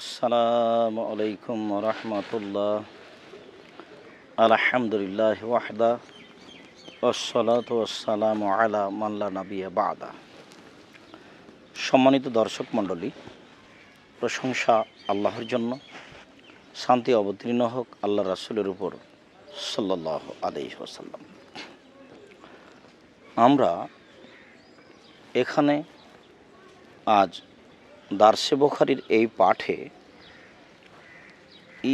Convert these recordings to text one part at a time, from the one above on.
আসসালামু আলাইকুম রহমতুল্লাহ। আলহামদুলিল্লাহ ওয়াহদা ওসলাত ওসালাম আলা মাল্লা নাবিয়া বাদা। সম্মানিত দর্শক মণ্ডলী, প্রশংসা আল্লাহর জন্য, শান্তি অবতীর্ণ হোক আল্লাহ রাসুলের উপর সাল্লাহ আলাই ওসাল্লাম আমরা এখানে আজ দার্সে বখারির এই পাঠে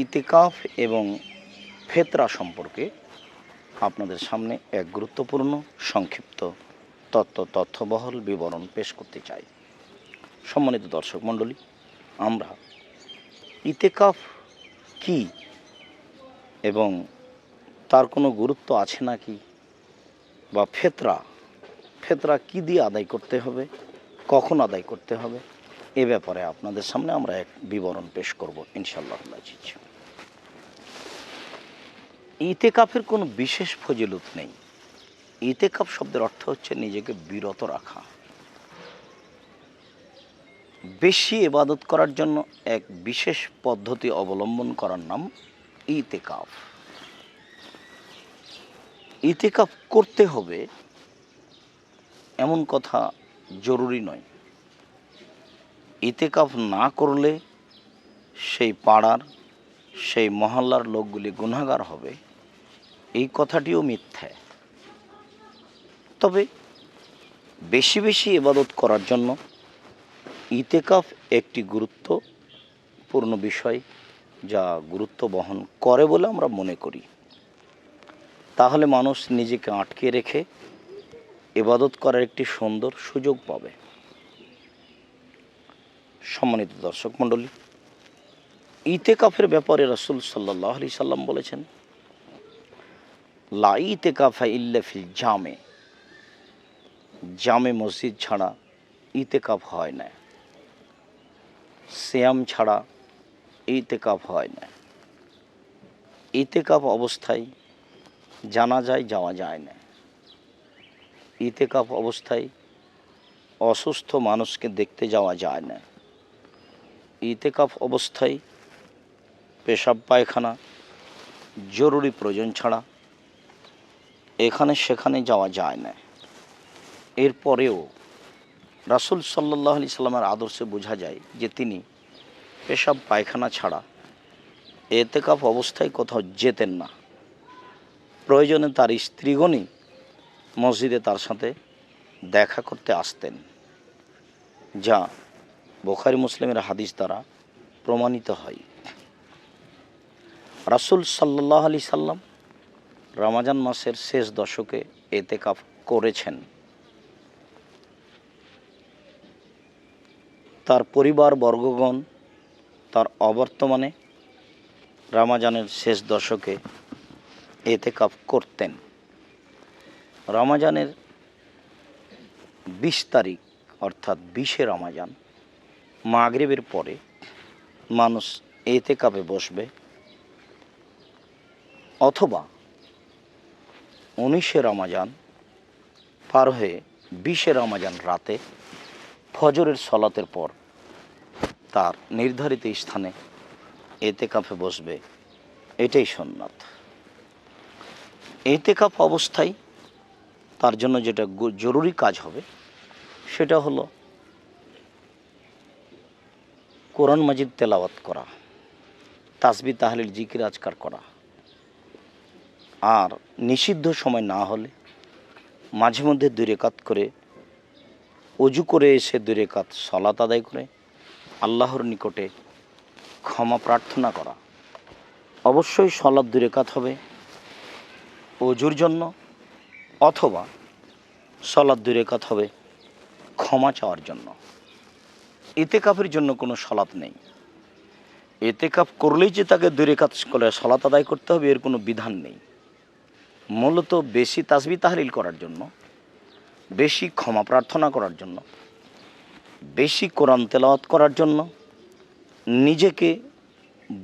ইতিকাফ এবং ফেতরা সম্পর্কে আপনাদের সামনে এক গুরুত্বপূর্ণ সংক্ষিপ্ত তত্ত্ব তথ্যবহল বিবরণ পেশ করতে চাই। সম্মানিত দর্শক মণ্ডলী, আমরা ইতেকাফ কি এবং তার কোনো গুরুত্ব আছে নাকি বা ফেতরা ফেতরা কি দিয়ে আদায় করতে হবে, কখন আদায় করতে হবে এ ব্যাপারে আপনাদের সামনে আমরা এক বিবরণ পেশ করব ইনশাল্লাহ আজিজ ইতেকাফের কোনো বিশেষ ফজিলত নেই। ইতে ইতেকাফ শব্দের অর্থ হচ্ছে নিজেকে বিরত রাখা। বেশি এবাদত করার জন্য এক বিশেষ পদ্ধতি অবলম্বন করার নাম ইতেকাফ। ইতেকাফ করতে হবে এমন কথা জরুরি নয়। ইতেকাফ না করলে সেই পাড়ার, সেই মহল্লার লোকগুলি গুণাগার হবে। এই কথাটিও মিথ্যা। তবে বেশি বেশি ইবাদত করার জন্য ইতেকাফ একটি গুরুত্বপূর্ণ বিষয় যা গুরুত্ব বহন করে বলে আমরা মনে করি। তাহলে মানুষ নিজেকে আটকে রেখে ইবাদত করার একটি সুন্দর সুযোগ পাবে। সম্মানিত দর্শক মণ্ডলী, ইতেকাফের ব্যাপারে রসুল সাল্লাহ আলি সাল্লাম বলেছেন, লা ইতেকাফা ইল্লাফিল জামে জামে মসজিদ ছাড়া ইতেকাফ হয় না। শ্যাম ছাড়া ইতেকাফ হয় না। ইতেকাফ অবস্থায় জানা যায় যাওয়া যায় না। ইতেকাফ অবস্থায় অসুস্থ মানুষকে দেখতে যাওয়া যায় না। ইতেকাফ অবস্থায়, পেশাব পায়খানা, জরুরি প্রয়োজন ছাড়া এখানে সেখানে যাওয়া যায় না। এরপরেও রাসুল সাল্লাহ আলি সাল্লামের আদর্শে বোঝা যায় যে তিনি পেশাব পায়খানা ছাড়া এতেকাফ অবস্থায় কোথাও যেতেন না। প্রয়োজনে তার স্ত্রীগণই মসজিদে তার সাথে দেখা করতে আসতেন, যা বোখারি মুসলিমের হাদিস দ্বারা প্রমাণিত হয়। রাসুল সাল্লাহ আলি সাল্লাম রামাজান মাসের শেষ দশকে এতেকাফ করেছেন। তার পরিবার বর্গগণ তার অবর্তমানে রামাজানের শেষ দশকে এতেকাফ করতেন। রমাজানের বিশ তারিখ, অর্থাৎ বিশে রমাজান মাগরিবের পরে মানুষ এতে কাপে বসবে অথবা উনিশে রমাজান পার হয়ে বিশে রমাজান রাতে ফজরের সলাতের পর তার নির্ধারিত স্থানে এতে কাপে বসবে। এটাই সন্ন্যত এতে কাপ অবস্থায় তার জন্য যেটা জরুরি কাজ হবে, সেটা হলো কোরআন মাজিদ তেলাওয়াত করা তাসবি তাহলিল জিকির আজকার করা। আর নিষিদ্ধ সময় না হলে মাঝে মধ্যে দুই রেকাত করে, অজু করে এসে দুই রেকাত সলাত আদায় করে, আল্লাহর নিকটে ক্ষমা প্রার্থনা করা। অবশ্যই সলাদ দুই রেকাত হবে অজুর জন্য, অথবা সলাদ দুই রেখাত হবে ক্ষমা চাওয়ার জন্য। এতেকাফের জন্য কোনো সলাৎ নেই। এতেকাফ করলেই যে তাকে দুই রেখাত করে সলাত আদায় করতে হবে, এর কোনো বিধান নেই। মূলত বেশি তাসবি তাহলিল করার জন্য, বেশি ক্ষমা প্রার্থনা করার জন্য, বেশি কোরআন তেলাওয়াত করার জন্য নিজেকে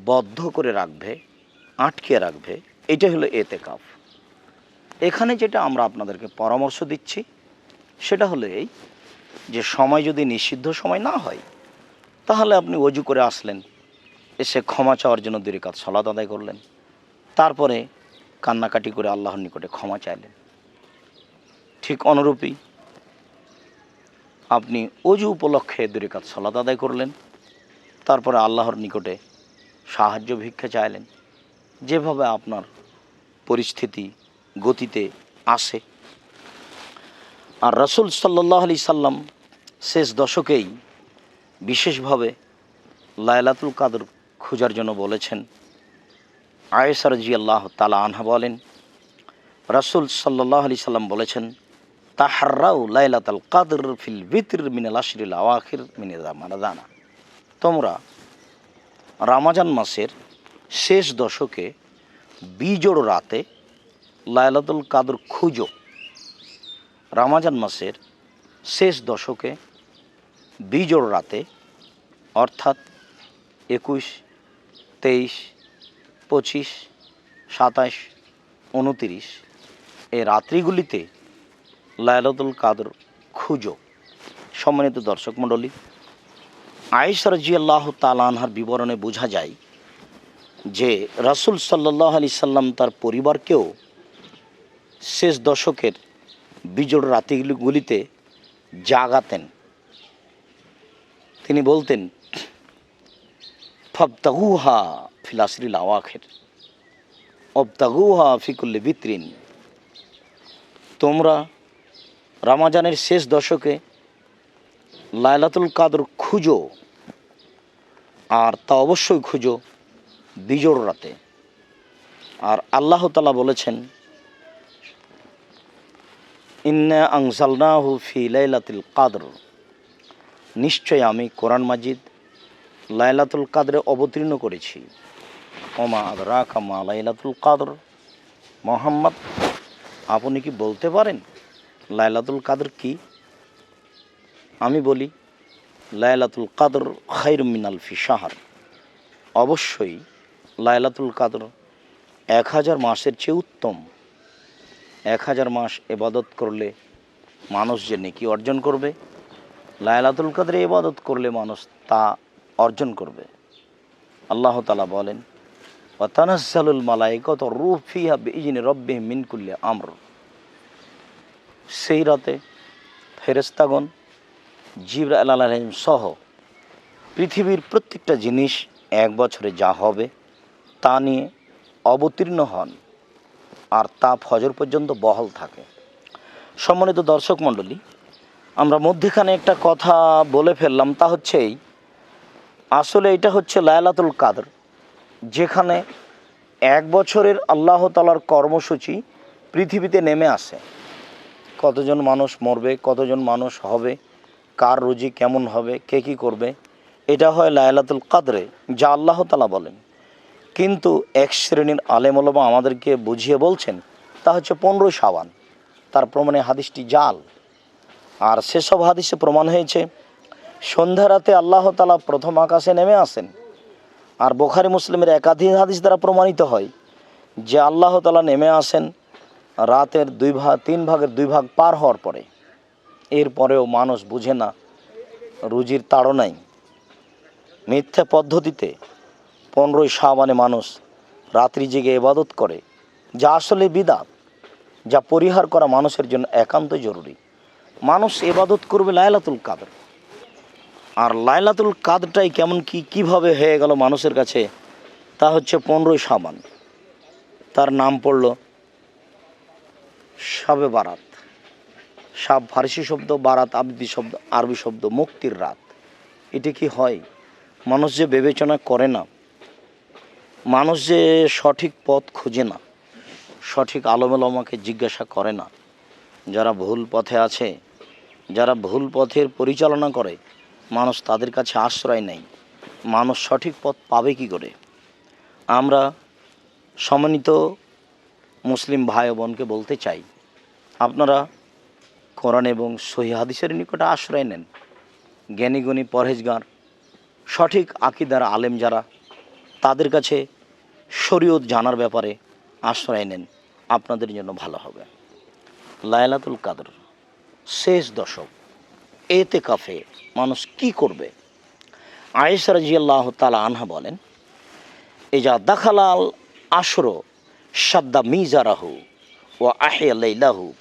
বদ্ধ করে রাখবে, আটকে রাখবে এটা হলো এতেকাফ এখানে যেটা আমরা আপনাদেরকে পরামর্শ দিচ্ছি, সেটা হলো এই যে সময় যদি নিষিদ্ধ সময় না হয়, তাহলে আপনি অজু করে আসলেন, এসে ক্ষমা চাওয়ার জন্য দুই রেখাত সলাত আদায় করলেন, তারপরে কান্নাকাটি করে আল্লাহর নিকটে ক্ষমা চাইলেন। ঠিক অনুরূপী আপনি অজু উপলক্ষে দুই রেখাত সলাত আদায় করলেন, তারপরে আল্লাহর নিকটে সাহায্য ভিক্ষা চাইলেন, যেভাবে আপনার পরিস্থিতি গতিতে আসে। আর রসুল সাল্লাহ আলি সাল্লাম শেষ দশকেই বিশেষভাবে লায়লাতুল কাদর খোঁজার জন্য বলেছেন। আয়েসার জি আল্লাহ তালা আনহা বলেন, রসুল সাল্লাহ আলি সাল্লাম বলেছেন, তাহার্রাউ লাইলাতাল কাদর ফিল বিতর মিনাল আশরিল আওয়াখির মিনে মারাদানা তোমরা রামাজান মাসের শেষ দশকে বিজোড় রাতে লায়লাতুল কাদর খুঁজো। রামাজান মাসের শেষ দশকে বিজোড় রাতে, অর্থাৎ একুশ, তেইশ, পঁচিশ, সাতাশ, উনতিরিশ এই রাত্রিগুলিতে লায়লাতুল কাদর খুঁজো। সম্মানিত দর্শক মণ্ডলী, আয়েশা তালানহার বিবরণে বোঝা যায় যে রাসুল সাল্লাহ আলি সাল্লাম তার পরিবারকেও শেষ দশকের বিজোড় রাতিগুলিতে জাগাতেন। তিনি বলতেন, ফবতাগুহা ফিলাসরিল আওয়াখের, অবতাগুহা ফিকুল্লে বিত্রিন তোমরা রামাজানের শেষ দশকে লায়লাতুল কাদর খুঁজো আর তা অবশ্যই খুঁজো বিজোড় রাতে। আর আল্লাহ তালা বলেছেন, ইন্না আংসালনাহু ফি লাইলাতুল কাদর। নিশ্চয় আমি কোরআন মাজিদ লাইলাতুল কাদরে অবতীর্ণ করেছি। ওমা কামা লাইলাতুল কাদর। মোহাম্মদ, আপনি কি বলতে পারেন লাইলাতুল কাদর কি? আমি বলি, লাইলাতুল কাদর খাইর মিনাল ফি শাহর। অবশ্যই লাইলাতুল কাদর এক হাজার মাসের চেয়ে উত্তম। এক হাজার মাস এবাদত করলে মানুষ যে নেকি অর্জন করবে লায়লাতুল কাদরে ইবাদত করলে মানুষ তা অর্জন করবে। আল্লাহ তালা বলেন, ওয়াতানাজ্জালুল মালাইকত রুফিহা বিইজনি রব্বে মিনকুল্লে আমর। সেই রাতে ফেরেস্তাগণ জিবরা আলাহিম সহ পৃথিবীর প্রত্যেকটা জিনিস এক বছরে যা হবে তা নিয়ে অবতীর্ণ হন আর তা ফজর পর্যন্ত বহাল থাকে। সম্মানিত দর্শক মণ্ডলী আমরা মধ্যেখানে একটা কথা বলে ফেললাম, তা হচ্ছে এই। আসলে এটা হচ্ছে লায়লাতুল কাদর, যেখানে এক বছরের আল্লাহ তালার কর্মসূচি পৃথিবীতে নেমে আসে। কতজন মানুষ মরবে, কতজন মানুষ হবে, কার রুজি কেমন হবে, কে কী করবে, এটা হয় লায়লাতুল কাদরে, যা আল্লাহ তালা বলেন। কিন্তু এক শ্রেণির আলেমলমা আমাদেরকে বুঝিয়ে বলছেন, তা হচ্ছে পনেরোই সাবান, তার প্রমাণে হাদিসটি জাল। আর সেসব হাদিসে প্রমাণ হয়েছে, সন্ধ্যা রাতে আল্লাহ তালা প্রথম আকাশে নেমে আসেন। আর বোখারি মুসলিমের একাধিক হাদিস দ্বারা প্রমাণিত হয় যে আল্লাহ তালা নেমে আসেন রাতের দুই ভাগ তিন ভাগের দুই ভাগ পার হওয়ার পরে। এরপরেও মানুষ বুঝে না, রুজির তাড়নাই মিথ্যা পদ্ধতিতে পনেরোই সাবানে মানুষ রাত্রি জেগে এবাদত করে, যা আসলে বিদাত, যা পরিহার করা মানুষের জন্য একান্ত জরুরি। মানুষ এবাদত করবে লায়লাতুল কাদের। আর লায়লাতুল কাদরটাই কেমন কি, কীভাবে হয়ে গেল মানুষের কাছে, তা হচ্ছে পনেরোই সাবান তার নাম পড়ল সাবে বারাত। সাব ফার্সি শব্দ, বারাত আবদি শব্দ, আরবি শব্দ, মুক্তির রাত। এটা কি হয়? মানুষ যে বিবেচনা করে না, মানুষ যে সঠিক পথ খুঁজে না, সঠিক আলমেলমাকে জিজ্ঞাসা করে না, যারা ভুল পথে আছে যারা ভুল পথের পরিচালনা করে, মানুষ তাদের কাছে আশ্রয় নেই মানুষ সঠিক পথ পাবে কি করে? আমরা সম্মানিত মুসলিম ভাই বোনকে বলতে চাই, আপনারা কোরআন এবং হাদিসের নিকটে আশ্রয় নেন। জ্ঞানীগুণী পরহেজগার, সঠিক আকিদার আলেম যারা, তাদের কাছে শরীয়ত জানার ব্যাপারে আশ্রয় নেন। আপনাদের জন্য ভালো হবে। লায়লাতুল কাদর। শেষ দশক। এতে কাফে মানুষ কি করবে? আয়েশা রাজিয়াল্লাহ তালা আনহা বলেন, এজা দাখালাল আশর সাদ্দা মিজারাহু ও আহে আহেলাহু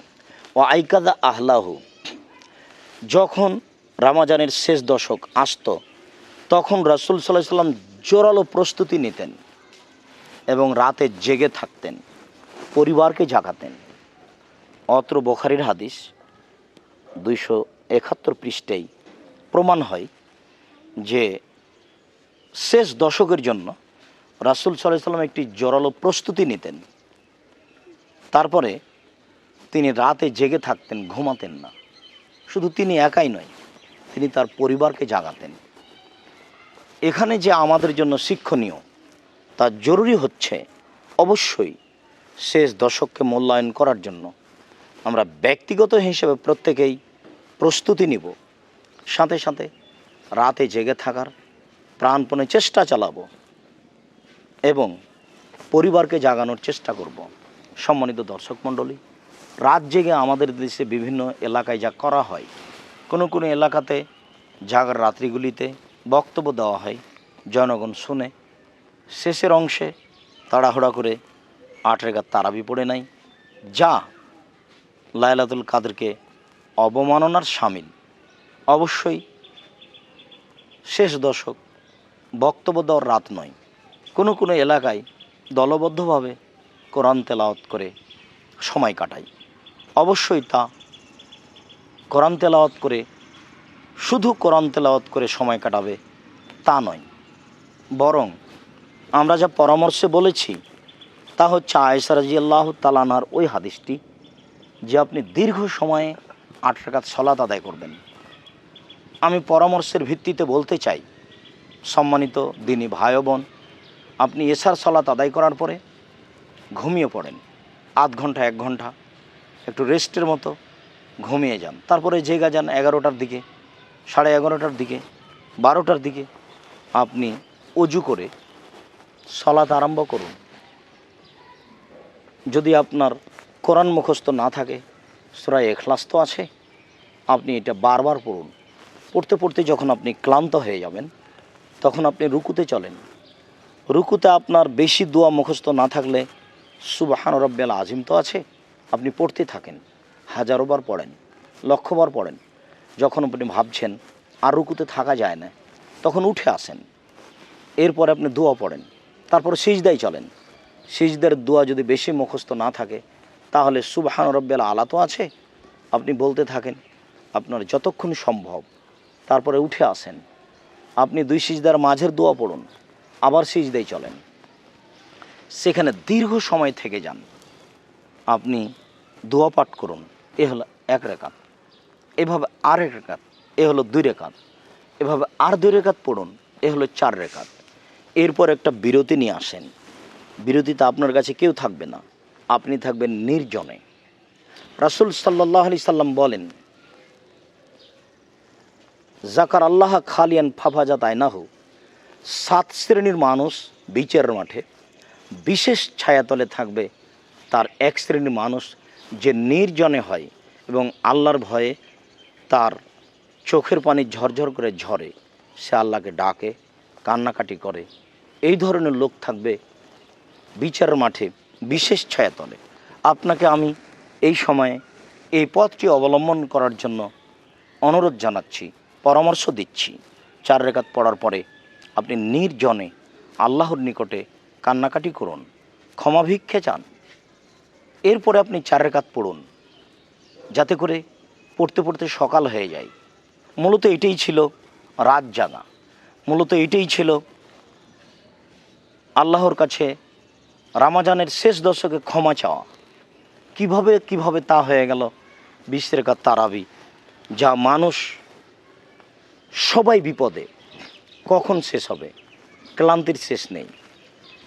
ও আইকাদা আহলাহু। যখন রামাজানের শেষ দশক আসত, তখন রাসুল সাল্লাহ সাল্লাম জোরালো প্রস্তুতি নিতেন এবং রাতে জেগে থাকতেন, পরিবারকে জাগাতেন। অত্র বোখারির হাদিস দুইশো একাত্তর পৃষ্ঠেই প্রমাণ হয় যে শেষ দশকের জন্য রাসুল সাল্লাহ সাল্লাম একটি জোরালো প্রস্তুতি নিতেন। তারপরে তিনি রাতে জেগে থাকতেন, ঘুমাতেন না। শুধু তিনি একাই নয়, তিনি তার পরিবারকে জাগাতেন। এখানে যে আমাদের জন্য শিক্ষণীয়, তা জরুরি হচ্ছে অবশ্যই শেষ দশককে মূল্যায়ন করার জন্য। আমরা ব্যক্তিগত হিসেবে প্রত্যেকেই প্রস্তুতি নিব। সাথে সাথে রাতে জেগে থাকার প্রাণপণে চেষ্টা চালাবো এবং পরিবারকে জাগানোর চেষ্টা করব। সম্মানিত দর্শক মণ্ডলী, রাত জেগে আমাদের দেশে বিভিন্ন এলাকায় যা করা হয়, কোনো কোনো এলাকাতে জাগার রাত্রিগুলিতে বক্তব্য দেওয়া হয়, জনগণ শুনে শেষের অংশে তাড়াহুড়া করে আট রেখার তারাবি পড়ে নাই যা লায়লাতুল কাদেরকে অবমাননার সামিল অবশ্যই শেষ দশক বক্তব্য দেওয়ার রাত নয়। কোনো কোনো এলাকায় দলবদ্ধভাবে কোরআন তেলাওয়াত করে সময় কাটায় অবশ্যই তা কোরআন তেলাওয়াত করে, শুধু কোরআন তেলাওয়াত করে সময় কাটাবে তা নয়। বরং আমরা যা পরামর্শে বলেছি, তা হচ্ছে আয়েসা রাজি আল্লাহ তালানার ওই হাদিসটি যে আপনি দীর্ঘ সময়ে আট টাকাত সলাত আদায় করবেন। আমি পরামর্শের ভিত্তিতে বলতে চাই, সম্মানিত দিনী ভাই বোন, আপনি এশার সলাত আদায় করার পরে ঘুমিয়ে পড়েন। আধ ঘণ্টা, এক ঘণ্টা, একটু রেস্টের মতো ঘুমিয়ে যান। তারপরে জেগা যান এগারোটার দিকে, সাড়ে এগারোটার দিকে, বারোটার দিকে আপনি অজু করে সলাত আরম্ভ করুন। যদি আপনার কোরআন মুখস্থ না থাকে, সুরায় এখলাস তো আছে। আপনি এটা বারবার পড়ুন। পড়তে পড়তে যখন আপনি ক্লান্ত হয়ে যাবেন, তখন আপনি রুকুতে চলেন। রুকুতে আপনার বেশি দোয়া মুখস্থ না থাকলে সুবাহান রব্বেল আজিম তো আছে। আপনি পড়তে থাকেন, হাজারোবার পড়েন, লক্ষবার পড়েন। যখন আপনি ভাবছেন, আর রুকুতে থাকা যায় না, তখন উঠে আসেন। এরপর আপনি দোয়া পড়েন। তারপর সিজদাই চলেন। সিজদের দোয়া যদি বেশি মুখস্থ না থাকে তাহলে সুবাহান রব্বেল আলা তো আছে। আপনি বলতে থাকেন, আপনার যতক্ষণ সম্ভব। তারপরে উঠে আসেন। আপনি দুই সিজদার মাঝের দোয়া পড়ুন, আবার সিজদাই চলেন। সেখানে দীর্ঘ সময় থেকে যান। আপনি দোয়া পাঠ করুন, এ হলো এক রেখাত। এভাবে আর এক রেখাত, এ হলো দুই রেখাত। এভাবে আর দুই রেখাত পড়ুন, এ হলো চার রেখাত। এরপর একটা বিরতি নিয়ে আসেন। বিরতিতে আপনার কাছে কেউ থাকবে না। আপনি থাকবেন নির্জনে। রাসুল সাল্লাহ আলি সাল্লাম বলেন জাকার আল্লাহ খালিয়ান ফাফাজাত আয়নাহু সাত শ্রেণির মানুষ বিচারের মাঠে বিশেষ ছায়াতলে থাকবে। তার এক শ্রেণির মানুষ যে নির্জনে হয় এবং আল্লাহর ভয়ে তার চোখের পানি ঝরঝর করে ঝরে, সে আল্লাহকে ডাকে, কান্নাকাটি করে। এই ধরনের লোক থাকবে বিচারের মাঠে বিশেষ ছায়াতলে আপনাকে আমি এই সময়ে এই পথটি অবলম্বন করার জন্য অনুরোধ জানাচ্ছি, পরামর্শ দিচ্ছি। চার রেখাত পড়ার পরে আপনি নির্জনে আল্লাহর নিকটে কান্নাকাটি করুন, ক্ষমা ভিক্ষে চান। এরপরে আপনি চার রেখাত পড়ুন, যাতে করে পড়তে পড়তে সকাল হয়ে যায়। মূলত এটাই ছিল রাত জাগা মূলত এটাই ছিল আল্লাহর কাছে রামাজানের শেষ দশকে ক্ষমা চাওয়া। কীভাবে কীভাবে তা হয়ে গেল? বিশ রেখাত তারাবি, যা মানুষ সবাই বিপদে। কখন শেষ হবে? ক্লান্তির শেষ নেই।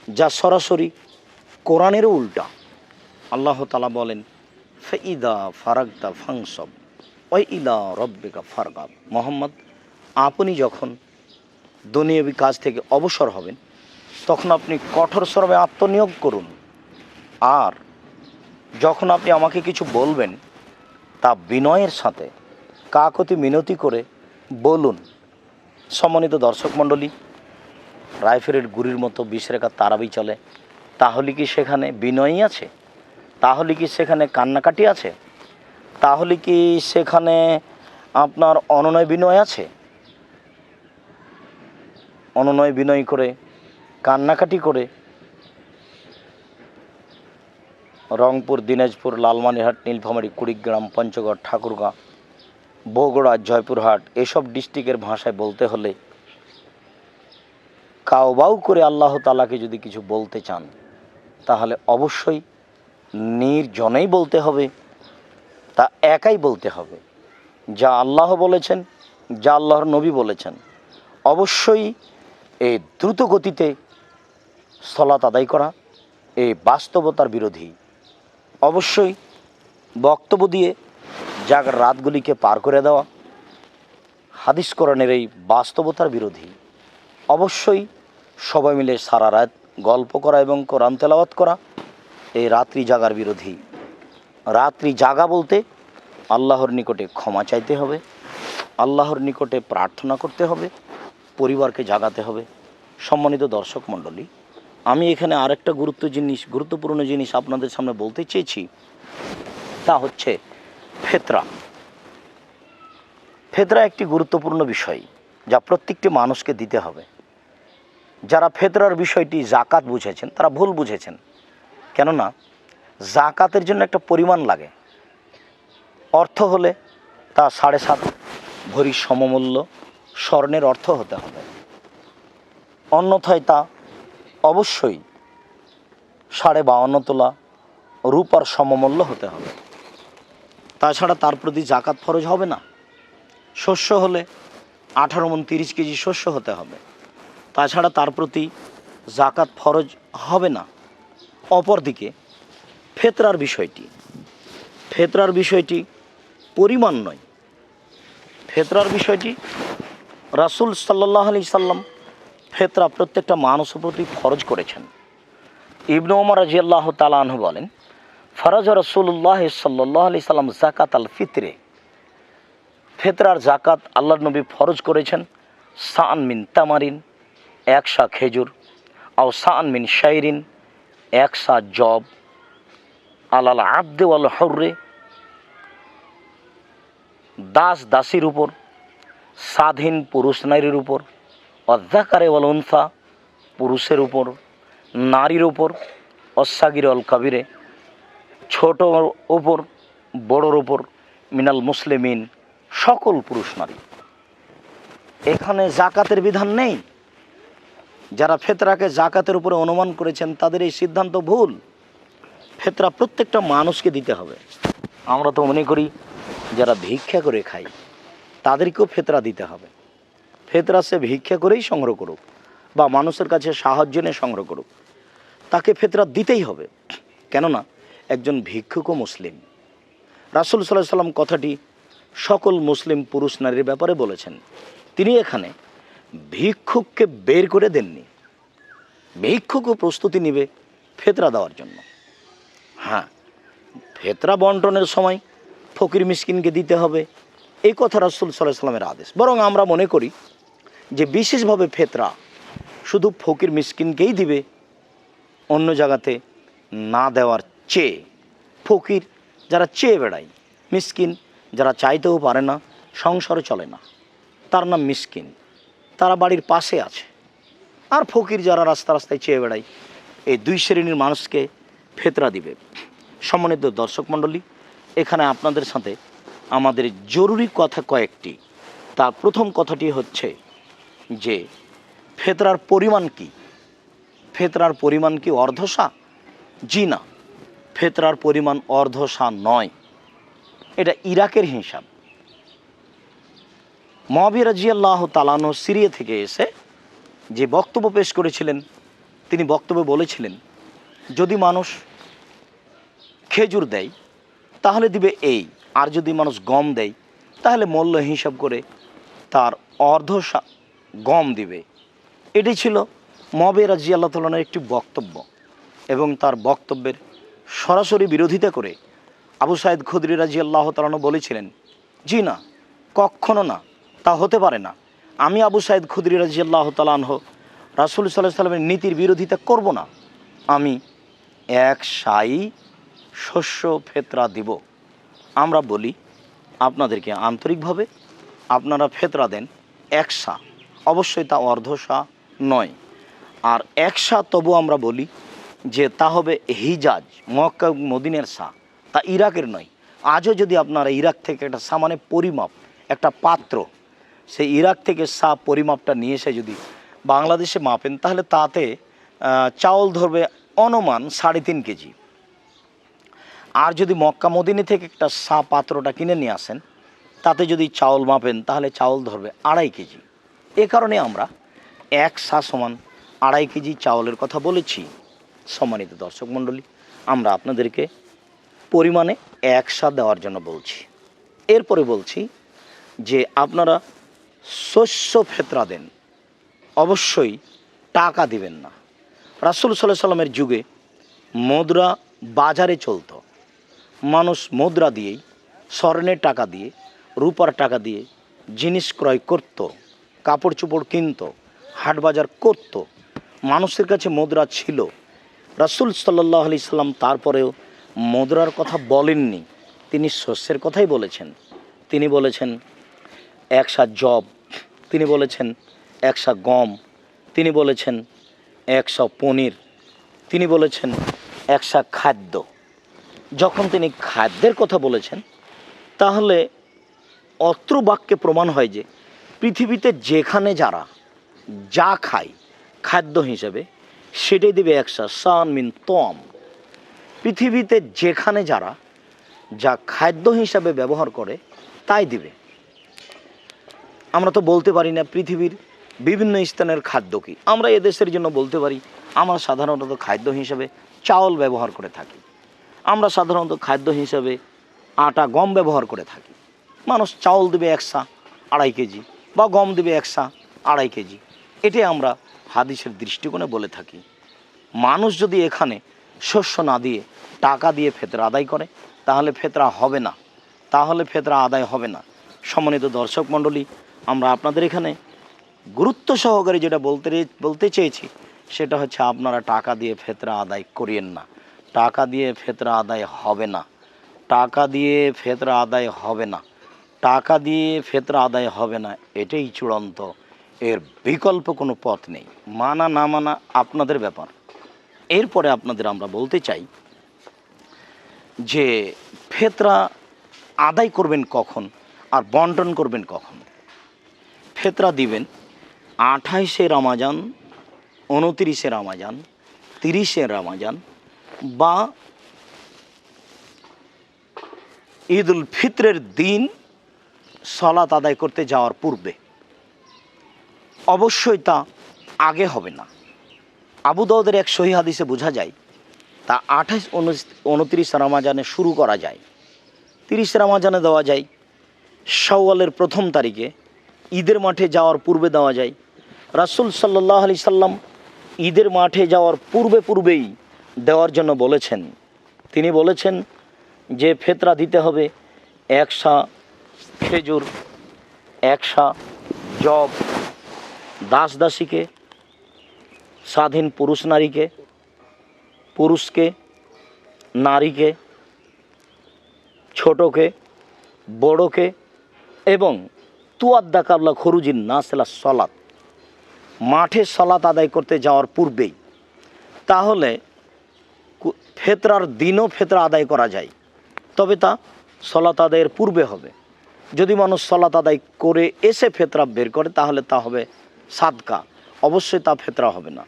যা সরাসরি কোরআনেরও উল্টা। আল্লাহ তালা বলেন, ফেইদা ফারাগদা ফাংসব ওই ইদা রব্বিকা ফারগাব। মোহাম্মদ, আপনি যখন দুনিয়াবি কাজ থেকে অবসর হবেন তখন আপনি কঠোর শ্রমে আত্মনিয়োগ করুন। আর যখন আপনি আমাকে কিছু বলবেন, তা বিনয়ের সাথে, কাকতি মিনতি করে বলুন। সম্মানিত দর্শক মণ্ডলী, রাইফেলের গুড়ির মতো বিশ রেখা তারাবি চলে। তাহলে কি সেখানে বিনয়ই আছে? তাহলে কি সেখানে কান্নাকাটি আছে? তাহলে কি সেখানে আপনার অননয় বিনয় আছে? অননয় বিনয় করে কান্নাকাটি করে রংপুর, দিনাজপুর লালমানিহাট নীলফামারী, কুড়িগ্রাম, পঞ্চগড়, ঠাকুরগাঁ, বগুড়া, জয়পুরহাট এসব ডিস্ট্রিক্টের ভাষায় বলতে হলে কাউবাউ করে আল্লাহ তালাকে যদি কিছু বলতে চান, তাহলে অবশ্যই নির্জনেই বলতে হবে, তা একাই বলতে হবে। যা আল্লাহ বলেছেন, যা আল্লাহর নবী বলেছেন, অবশ্যই এই দ্রুত গতিতে সলাত আদায় করা এই বাস্তবতার বিরোধী। অবশ্যই বক্তব্য দিয়ে জাগার রাতগুলিকে পার করে দেওয়া, হাদিস কোরআনের এই বাস্তবতার বিরোধী। অবশ্যই সবাই মিলে সারা রাত গল্প করা এবং কোরআন তেলাওয়াত করা এই রাত্রি জাগার বিরোধী। রাত্রি জাগা বলতে আল্লাহর নিকটে ক্ষমা চাইতে হবে, আল্লাহর নিকটে প্রার্থনা করতে হবে, পরিবারকে জাগাতে হবে। সম্মানিত দর্শক মণ্ডলী আমি এখানে আরেকটা গুরুত্ব জিনিস, গুরুত্বপূর্ণ জিনিস আপনাদের সামনে বলতে চেয়েছি। তা হচ্ছে ফেতরা। ফেতরা একটি গুরুত্বপূর্ণ বিষয় যা প্রত্যেকটি মানুষকে দিতে হবে। যারা ফেতরার বিষয়টি জাকাত বুঝেছেন, তারা ভুল বুঝেছেন। কেননা, জাকাতের জন্য একটা পরিমাণ লাগে। অর্থ হলে তা সাড়ে সাত ভরি সমমূল্য স্বর্ণের অর্থ হতে হবে। অন্যথায় তা অবশ্যই সাড়ে বাউন্ন তোলা রূপার সমমূল্য হতে হবে। তাছাড়া তার প্রতি জাকাত ফরজ হবে না। শস্য হলে আঠারো মন তিরিশ কেজি শস্য হতে হবে। তাছাড়া তার প্রতি জাকাত ফরজ হবে না। অপরদিকে ফেতরার বিষয়টি ফেতরার বিষয়টি পরিমাণ নয়। ফেতরার বিষয়টি রাসুল সাল্লাহ আলি সাল্লাম ফেতরা প্রত্যেকটা মানুষের প্রতি ফরজ করেছেন। ইবনু ওমর রাজিয়াল্লাহ তালাহ বলেন, ফরজ রসুল্লাহ সাল্লাহ আলি সাল্লাম জাকাত আল ফিতরে। ফেতরার জাকাত আল্লাহর নবী ফরজ করেছেন, সান মিন তামারিন একশা খেজুর, আও সান মিন শাইরিন একশা জব, আলাল আব্দে ওয়াল হর্রে, দাস দাসীর উপর, স্বাধীন পুরুষ নারীর উপর অধ্যাকারে উনসা, পুরুষের উপর, নারীর উপর অসাগির অল কাবিরে, ছোট ওপর বড়োর ওপর মিনাল মুসলিমিন, সকল পুরুষ নারী। এখানে জাকাতের বিধান নেই। যারা ফেতরাকে জাকাতের উপরে অনুমান করেছেন, তাদের এই সিদ্ধান্ত ভুল। ফেতরা প্রত্যেকটা মানুষকে দিতে হবে। আমরা তো মনে করি, যারা ভিক্ষা করে খাই তাদেরকেও ফেতরা দিতে হবে। ফেতরা সে ভিক্ষা করেই সংগ্রহ করুক বা মানুষের কাছে সাহায্য নিয়ে সংগ্রহ করুক, তাকে ফেতরা দিতেই হবে। কেননা একজন ভিক্ষুকও মুসলিম। রাসুল সাল্লাহ সাল্লাম কথাটি সকল মুসলিম পুরুষ নারীর ব্যাপারে বলেছেন। তিনি এখানে ভিক্ষুককে বের করে দেননি। ভিক্ষুকও প্রস্তুতি নেবে ফেতরা দেওয়ার জন্য। হ্যাঁ ফেতরা বন্টনের সময় ফকির মিসকিনকে দিতে হবে। এই কথা রাসুল সাল্লাহ সাল্লামের আদেশ। বরং আমরা মনে করি যে বিশেষভাবে ফেতরা, শুধু ফকির মিসকিনকেই দিবে, অন্য জায়গাতে না দেওয়ার চেয়ে। ফকির যারা চেয়ে বেড়ায়, মিসকিন যারা চাইতেও পারে না সংসারও চলে না। তার নাম মিসকিন। তারা বাড়ির পাশে আছে। আর ফকির যারা রাস্তা রাস্তায় চেয়ে বেড়ায়, এই দুই শ্রেণির মানুষকে ফেতরা দিবে। সম্মানিত দর্শক মণ্ডলী, এখানে আপনাদের সাথে আমাদের জরুরি কথা কয়েকটি। তার প্রথম কথাটি হচ্ছে যে ফেতরার পরিমাণ কি? ফেতরার পরিমাণ কি অর্ধসা জি না, ফেতরার পরিমাণ অর্ধসা নয়। এটা ইরাকের হিসাব। মহাবীর রাজিয়াল্লাহ তালানো সিরিয়া থেকে এসে যে বক্তব্য পেশ করেছিলেন, তিনি বক্তব্যে বলেছিলেন, যদি মানুষ খেজুর দেয়, তাহলে দিবে এই, আর যদি মানুষ গম দেয়, তাহলে মূল্য হিসাব করে তার অর্ধ সা- গম দিবে। এটি ছিল মবে রাজি আল্লাহ তালনের একটি বক্তব্য এবং তার বক্তব্যের সরাসরি বিরোধিতা করে আবু সাইদ খুদরি রাজি আল্লাহ তালানো বলেছিলেন, জি না, কখনো না, তা হতে পারে না। আমি আবু সাইদ খুদরি রাজি আল্লাহ তালানহ রাসুল সাল্লাহ সাল্লামের নীতির বিরোধিতা করব না। আমি এক সাই শস্য ফেতরা দিব। আমরা বলি, আপনাদেরকে আন্তরিকভাবে আপনারা ফেতরা দেন একসা অবশ্যই তা অর্ধসা নয়। আর একসা তবু আমরা বলি যে তা হবে হিজাজ, মক্কা মদিনের সা। তা ইরাকের নয়। আজও যদি আপনারা ইরাক থেকে একটা সামান্য পরিমাপ, একটা পাত্র, সেই ইরাক থেকে সা পরিমাপটা নিয়ে এসে যদি বাংলাদেশে মাপেন, তাহলে তাতে চাউল ধরবে অনুমান সাড়ে তিন কেজি। আর যদি মক্কা মদিনী থেকে একটা সা পাত্রটা কিনে নিয়ে আসেন, তাতে যদি চাউল মাপেন, তাহলে চাউল ধরবে আড়াই কেজি। এ কারণে আমরা এক সা সমান আড়াই কেজি চাউলের কথা বলেছি। সম্মানিত দর্শক মণ্ডলী, আমরা আপনাদেরকে পরিমাণে এক সা দেওয়ার জন্য বলছি। এরপরে বলছি যে আপনারা শস্য ফেতরা দেন। অবশ্যই টাকা দিবেন না। রাসুল সাল্লাহ সাল্লামের যুগে মুদ্রা বাজারে চলতো। মানুষ মুদ্রা দিয়েই, স্বর্ণের টাকা দিয়ে, রূপার টাকা দিয়ে জিনিস ক্রয় করত। কাপড় চোপড় কিনত হাট বাজার করত, মানুষের কাছে মুদ্রা ছিল। রাসুল সাল্লাহ আলি সাল্লাম তারপরেও মুদ্রার কথা বলেননি। তিনি শস্যের কথাই বলেছেন। তিনি বলেছেন একশা জব। তিনি বলেছেন একশা গম। তিনি বলেছেন একশো পনির। তিনি বলেছেন একশা খাদ্য। যখন তিনি খাদ্যের কথা বলেছেন, তাহলে অত্র বাক্যে প্রমাণ হয় যে পৃথিবীতে যেখানে যারা যা খায়, খাদ্য হিসেবে, সেটাই দেবে একশা সান মিন তম পৃথিবীতে যেখানে যারা যা খাদ্য হিসাবে ব্যবহার করে, তাই দিবে। আমরা তো বলতে পারি না পৃথিবীর বিভিন্ন স্থানের খাদ্য কী। আমরা এদেশের জন্য বলতে পারি, আমরা সাধারণত খাদ্য হিসাবে চাউল ব্যবহার করে থাকি। আমরা সাধারণত খাদ্য হিসাবে আটা, গম ব্যবহার করে থাকি। মানুষ চাউল দেবে একশা আড়াই কেজি। বা গম দেবে একশা আড়াই কেজি। এটাই আমরা হাদিসের দৃষ্টিকোণে বলে থাকি। মানুষ যদি এখানে শস্য না দিয়ে টাকা দিয়ে ফেতরা আদায় করে, তাহলে ফেতরা হবে না। তাহলে ফেতরা আদায় হবে না। সম্মানিত দর্শক মণ্ডলী, আমরা আপনাদের এখানে গুরুত্ব সহকারে যেটা বলতে বলতে চেয়েছি, সেটা হচ্ছে আপনারা টাকা দিয়ে ফেতরা আদায় করিয়েন না। টাকা দিয়ে ফেতরা আদায় হবে না। টাকা দিয়ে ফেতরা আদায় হবে না। টাকা দিয়ে ফেতরা আদায় হবে না, এটাই চূড়ান্ত। এর বিকল্প কোনো পথ নেই। মানা না মানা আপনাদের ব্যাপার। এরপরে আপনাদের আমরা বলতে চাই যে, ফেতরা আদায় করবেন কখন আর বন্টন করবেন কখন? ফেতরা দিবেন আঠাইশে রামাজান, উনতিরিশে রামাজান, তিরিশে রামাজান বা ঈদ উল ফিতরের দিন সলাত আদায় করতে যাওয়ার পূর্বে। অবশ্যই তা আগে হবে না। আবু দাউদের এক সহি হাদিসে বোঝা যায়, তা আঠাশ উনত্রিশ রামাজানে শুরু করা যায়। তিরিশ রামাজানে দেওয়া যায়, শাওয়ালের প্রথম তারিখে, ঈদের মাঠে যাওয়ার পূর্বে দেওয়া যায়। রাসুল সাল্লাহ আলি সাল্লাম ঈদের মাঠে যাওয়ার পূর্বে পূর্বেই দেওয়ার জন্য বলেছেন। তিনি বলেছেন যে ফেতরা দিতে হবে একশা খেজুর, একশা, জব দাস দাসীকে স্বাধীন পুরুষ নারীকে, পুরুষকে, নারীকে, ছোটকে, বড়কে এবং তুয়াদ্দা কাবলা খরুজিন নাসেলা সলাত মাঠে সলাত আদায় করতে যাওয়ার পূর্বেই তাহলে ফেতরার দিনও ফেতরা আদায় করা যায়। তবে তা সলাত আদায়ের পূর্বে হবে। যদি মানুষ সলাত আদায় করে এসে ফেতরা বের করে, তাহলে তা হবে সাদকা। অবশ্যই তা ফেতরা হবে না।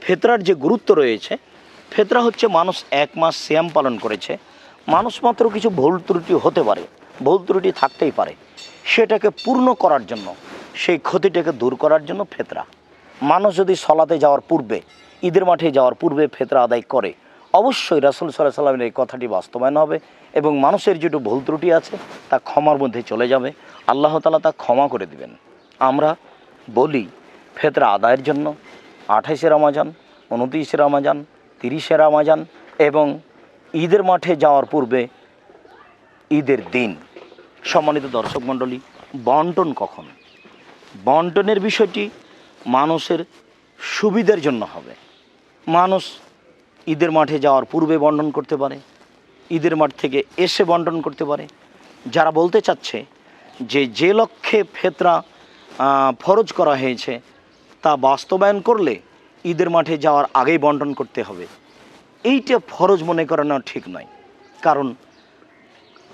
ফেতরার যে গুরুত্ব রয়েছে, ফেতরা হচ্ছে মানুষ এক মাস শ্যাম পালন করেছে। মানুষ মাত্র কিছু ভুল ত্রুটি হতে পারে, ভুল ত্রুটি থাকতেই পারে। সেটাকে পূর্ণ করার জন্য, সেই ক্ষতিটাকে দূর করার জন্য ফেতরা। মানুষ যদি সলাতে যাওয়ার পূর্বে, ঈদের মাঠে যাওয়ার পূর্বে ফেতরা আদায় করে, অবশ্যই রাসুল সাল্লাহ সাল্লামের এই কথাটি বাস্তবায়ন হবে। এবং মানুষের যেটু ভুল ত্রুটি আছে, তা ক্ষমার মধ্যে চলে যাবে। আল্লাহ তালা তা ক্ষমা করে দিবেন। আমরা বলি, ফেতরা আদায়ের জন্য, আঠাইশে রামাজান, উনত্রিশে রামাজান, তিরিশে রামাজান এবং ঈদের মাঠে যাওয়ার পূর্বে ঈদের দিন। সম্মানিত দর্শক মণ্ডলী, বন্টন কখন? বন্টনের বিষয়টি মানুষের সুবিধার জন্য হবে। মানুষ ঈদের মাঠে যাওয়ার পূর্বে বন্টন করতে পারে ঈদের মাঠ থেকে এসে বন্টন করতে পারে। যারা বলতে চাচ্ছে যে যে লক্ষ্যে ফেতরা ফরজ করা হয়েছে, তা বাস্তবায়ন করলে ঈদের মাঠে যাওয়ার আগেই বন্টন করতে হবে। এইটা ফরজ মনে করানো ঠিক নয়। কারণ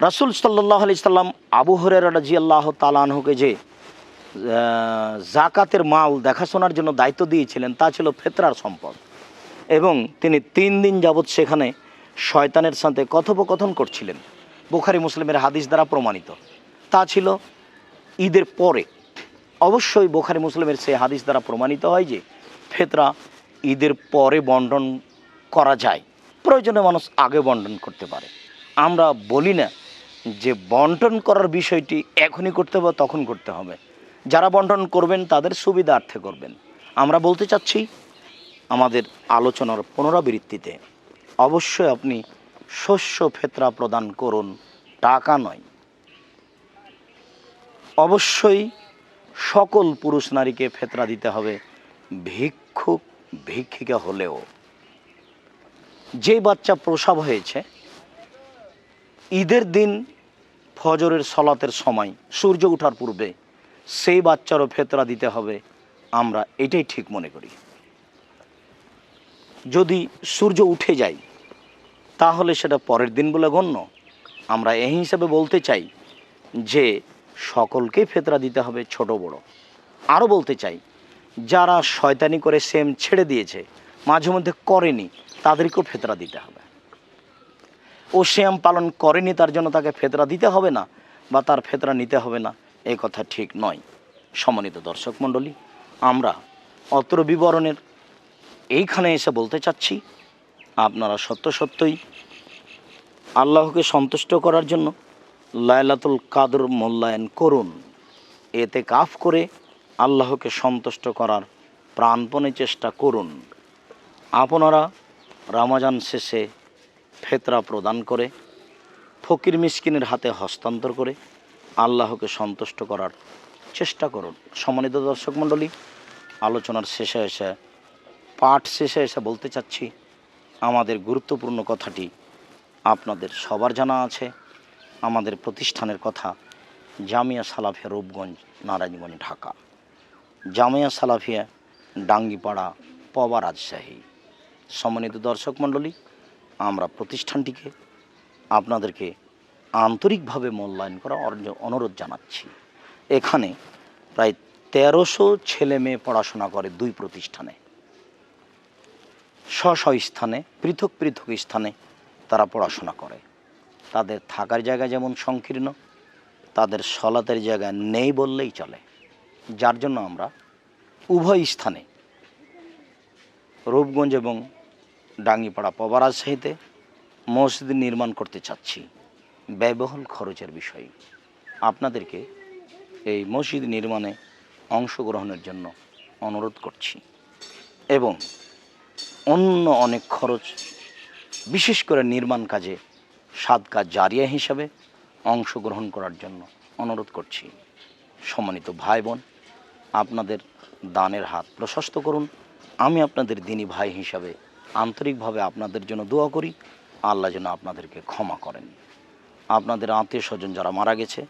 রাসুল সাল্লাহ আলি সাল্লাম আবু হরের রাজি আল্লাহ তালানহুকে যে জাকাতের মাল দেখাশোনার জন্য দায়িত্ব দিয়েছিলেন, তা ছিল ফেতরার সম্পদ। এবং তিনি তিন দিন যাবৎ সেখানে শয়তানের সাথে কথোপকথন করছিলেন। বোখারি মুসলিমের হাদিস দ্বারা প্রমাণিত। তা ছিল ঈদের পরে। অবশ্যই বোখারি মুসলিমের সেই হাদিস দ্বারা প্রমাণিত হয় যে ফেতরা ঈদের পরে বন্টন করা যায়। প্রয়োজনে মানুষ আগে বন্টন করতে পারে। আমরা বলি না যে বন্টন করার বিষয়টি এখনই করতে হবে, তখন করতে হবে। যারা বন্টন করবেন, তাদের সুবিধার্থে করবেন। আমরা বলতে চাচ্ছি, আমাদের আলোচনার পুনরাবৃত্তিতে অবশ্যই আপনি শস্য ফেতরা প্রদান করুন, টাকা নয়। অবশ্যই সকল পুরুষ নারীকে ফেতরা দিতে হবে, ভিক্ষুক, ভিক্ষিকা হলেও। যে বাচ্চা প্রসব হয়েছে, ঈদের দিন ফজরের সলাতের সময়, সূর্য ওঠার পূর্বে, সেই বাচ্চারও ফেতরা দিতে হবে, আমরা এটাই ঠিক মনে করি। যদি সূর্য উঠে যায়, তাহলে সেটা পরের দিন বলে গণ্য। আমরা এই হিসাবে বলতে চাই যে সকলকেই ফেতরা দিতে হবে ছোট বড়। আরও বলতে চাই, যারা শয়তানি করে সেম ছেড়ে দিয়েছে, মাঝে মধ্যে করেনি, তাদেরকেও ফেতরা দিতে হবে। ও শ্যাম পালন করেনি, তার জন্য তাকে ফেতরা দিতে হবে না, বা তার ফেতরা নিতে হবে না এই কথা ঠিক নয়। সম্মানিত দর্শক মণ্ডলী, আমরা অত্র বিবরণের এইখানে এসে বলতে চাচ্ছি, আপনারা সত্য সত্যই আল্লাহকে সন্তুষ্ট করার জন্য লায়লাতুল কাদর মূল্যায়ন করুন। এতে কাফ করে আল্লাহকে সন্তুষ্ট করার প্রাণপণে চেষ্টা করুন। আপনারা রামাজান শেষে ফেতরা প্রদান করে, ফকির মিসকিনের হাতে হস্তান্তর করে আল্লাহকে সন্তুষ্ট করার চেষ্টা করুন। সম্মানিত দর্শক মণ্ডলী, আলোচনার শেষে এসে পাঠ শেষে এসে বলতে চাচ্ছি, আমাদের গুরুত্বপূর্ণ কথাটি আপনাদের সবার জানা আছে। আমাদের প্রতিষ্ঠানের কথা জামিয়া সালাফিয়া রূপগঞ্জ, নারায়ণগঞ্জ, ঢাকা। জামিয়া সালাফিয়া, ডাঙ্গিপাড়া, পবা রাজশাহী। সম্মানিত দর্শক মণ্ডলী, আমরা প্রতিষ্ঠানটিকে আপনাদেরকে আন্তরিকভাবে মূল্যায়ন করা অনুরোধ জানাচ্ছি। এখানে প্রায় তেরোশো ছেলে মেয়ে পড়াশোনা করে দুই প্রতিষ্ঠানে। স্ব স্থানে, পৃথক পৃথক স্থানে তারা পড়াশোনা করে। তাদের থাকার জায়গা যেমন সংকীর্ণ, তাদের সলাতের জায়গা নেই বললেই চলে। যার জন্য আমরা উভয় স্থানে রূপগঞ্জ এবং ডাঙ্গিপাড়া পবা রাজশাহীতে মসজিদ নির্মাণ করতে চাচ্ছি। ব্যয়বহুল খরচের বিষয়। আপনাদেরকে এই মসজিদ নির্মাণে অংশগ্রহণের জন্য অনুরোধ করছি। এবং অন্য অনেক খরচ, বিশেষ করে নির্মাণ কাজে, সাত কাজ জারিয়া হিসাবে অংশগ্রহণ করার জন্য অনুরোধ করছি। সম্মানিত ভাই বোন আপনাদের দানের হাত প্রশস্ত করুন। আমি আপনাদের দিনী ভাই হিসাবে আন্তরিকভাবে আপনাদের জন্য দোয়া করি। আল্লাহ যেন আপনাদেরকে ক্ষমা করেন। আপনাদের আত্মীয় স্বজন যারা মারা গেছে,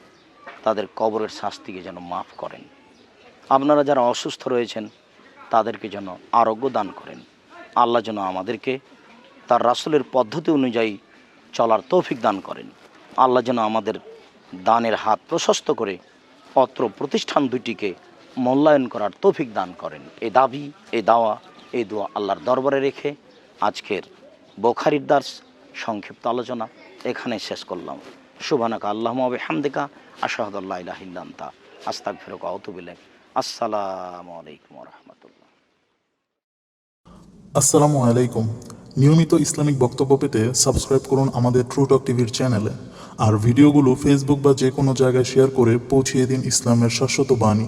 তাদের কবরের শাস্তিকে যেন মাফ করেন। আপনারা যারা অসুস্থ রয়েছেন, তাদেরকে যেন আরোগ্য দান করেন। আল্লাহ যেন আমাদেরকে তার রাসূলের পদ্ধতি অনুযায়ী চলার তৌফিক দান করেন। আল্লাহ যেন আমাদের দানের হাত প্রশস্ত করে অত্র প্রতিষ্ঠান দুটিকে মূল্যায়ন করার তৌফিক দান করেন। এ দাবি, এ দাওয়া এই দোয়া আল্লাহর দরবারে রেখে আজকের বোখারির দাস সংক্ষিপ্ত আলোচনা এখানে শেষ করলাম। শুভানাকা আল্লাহ হামদিকা আশাহদুল্লাহ আস্তাক ফেরক আউতুবিলেন আসসালামু আলাইকুম রহমতুল্লাহ। আসসালামু আলাইকুম। নিয়মিত ইসলামিক বক্তব্য পেতে সাবস্ক্রাইব করুন আমাদের ট্রু টক টিভির চ্যানেলে আর ভিডিওগুলো ফেসবুক বা যে কোনো জায়গায় শেয়ার করে পৌঁছিয়ে দিন ইসলামের শাশ্বত বাণী।